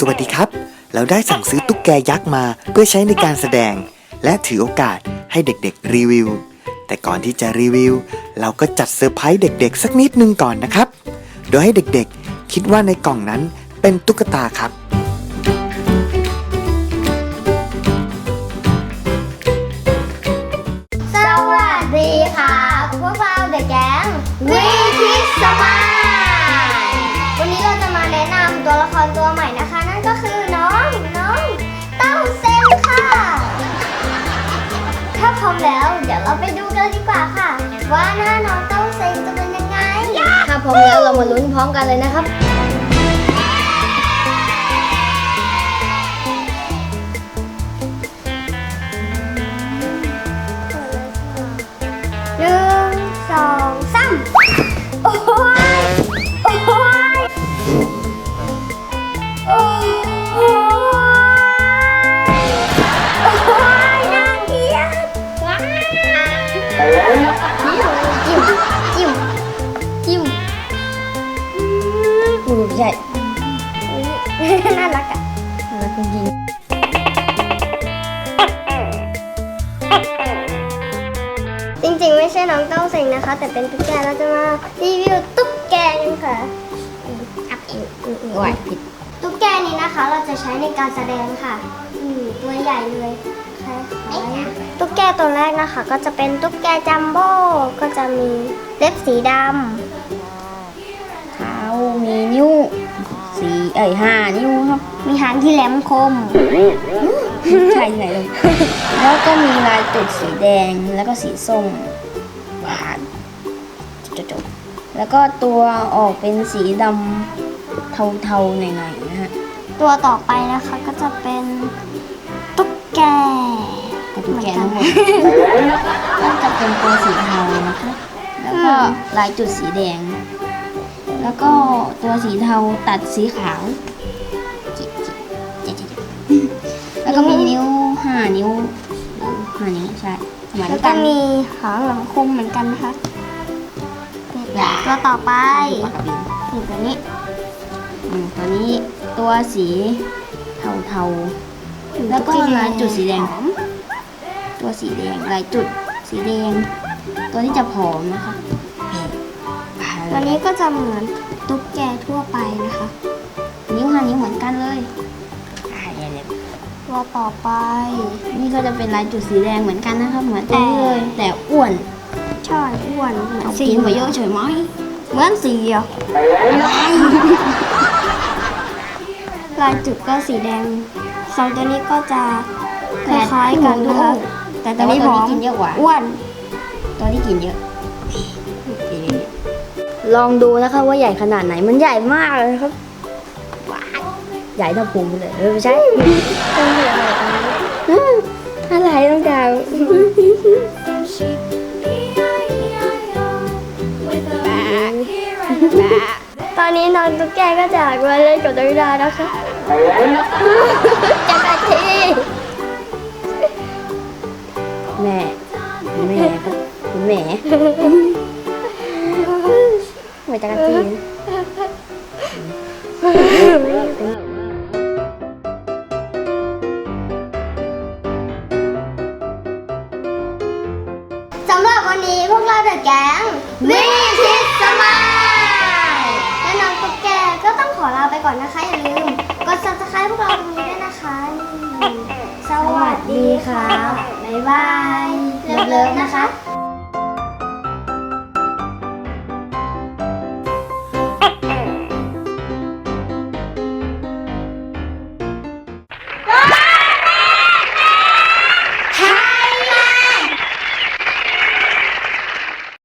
สวัสดีครับ เราได้สั่งซื้อตุ๊กแกยักษ์มาเพื่อใช้ในการแสดง และถือโอกาสให้เด็กๆรีวิว แต่ก่อนที่จะรีวิว เราก็จัดเซอร์ไพรส์เด็กๆ สักนิดนึงก่อนนะครับ โดยให้เด็กๆ คิดว่าในกล่องนั้นเป็นตุ๊กตาครับ สวัสดีค่ะพวกเราเดอะแก๊งวีคิสสมายวันนี้เราจะมาแนะนำตัวละครตัวใหม่ ว่าหน้าน้องเต้าเซนจะเป็นยังไงถ้าพร้อมแล้วเรามาลุ้นพร้อมกันเลยนะครับ อืมใหญ่น่ารักอะน่ารักจริงๆจริงๆ ไม่ใช่น้องเต้าเซ็งนะคะ แต่เป็นตุ๊กแกเราจะมารีวิวตุ๊กแกกันค่ะอับเองไหวผิดตุ๊กแกนี้นะคะ เราจะใช้ในการแสดงค่ะ อืมตัวใหญ่เลยคล้ายๆตุ๊กแกตัวแรกนะคะ ก็จะเป็นตุ๊กแกจัมโบ้ก็จะมีเล็บสีดเท้า มีนิ้วสี่เอ้ยห้านิ้วครับำมีหางที่แหลมคม ใช่ที่ไหนเลยแล้วก็มีลายตุดสีแดงแล้วก็สีส้มหวานจบๆแล้วก็ตัวออกเป็นสีดำเทาๆหน่อยๆนะฮะตัวต่อไปนะคะก็จะเป็นตุ๊กแกแต่ตุ๊กแกทั้งหมดก็จะเป็นตัวสีเทานะคะแล้วก็ลายจุดสีแดง แล้วก็ตัวสีเทาตัดสีขาวจิบจิบจิบจิบจิบแล้วก็มีนิ้วห้านิ้วห้านิ้วใช่เหมือนแล้วกัก็นมีหางแหลมคมเหมือนกันนะคะตัวต่อไปปากกาบินนี่ตัวนี้อืมตัวนี้ตัวสีเทาเทาๆแล้วก็ลายจุดสีแดง ตัวสีแดงลายจุดสีแดง ตัวที่จะผอมนะคะ ตัวนี้ก็จะเหมือนตุ๊กแกทั่วไปนะคะ นิ้วห้านิ้วเหมือนกันเลยอ่าเดี๋ยวตัวต่อไปๆนี่ก็จะเป็นลายจุดสีแดงเหมือนกันนะครับเหมือนตัวนี้เลย แต่อ้วนใช่อ้วนเหมือนเอาสีกินไปเยอะเฉยไหมเหมือนสีอะลายจุดก็สีแดงสองตัวนี้ก็จะคล้ายๆกันนะคะแต่ตัวนี้ผอมกินเยอะกว่าอ้วนตัวที่กินเยอะ ลองดูนะคะว่าใหญ่ขนาดไหนมันใหญ่มากเลยนะครับว้ายใหญ่เท่าพุงเลยเออไม่ใช่อืมอะไรต้องการ ตอนนี้น้องตุ๊กแกก็จากมาเล่นกับดาวิดานะคะจักรทีแม่แม่ครับคุณแม่ จักรจีนสำหรับวันนี้พวกเราเดอะแก๊งวิทิสสมายและน้องตุ๊กแกก็ต้องขอลาไปก่อนนะคะ อย่าลืม กด subscribe พวกเราตรงนี้ด้วยนะคะ สวัสดีค่ะ บ๊ายบาย เลิฟๆนะคะ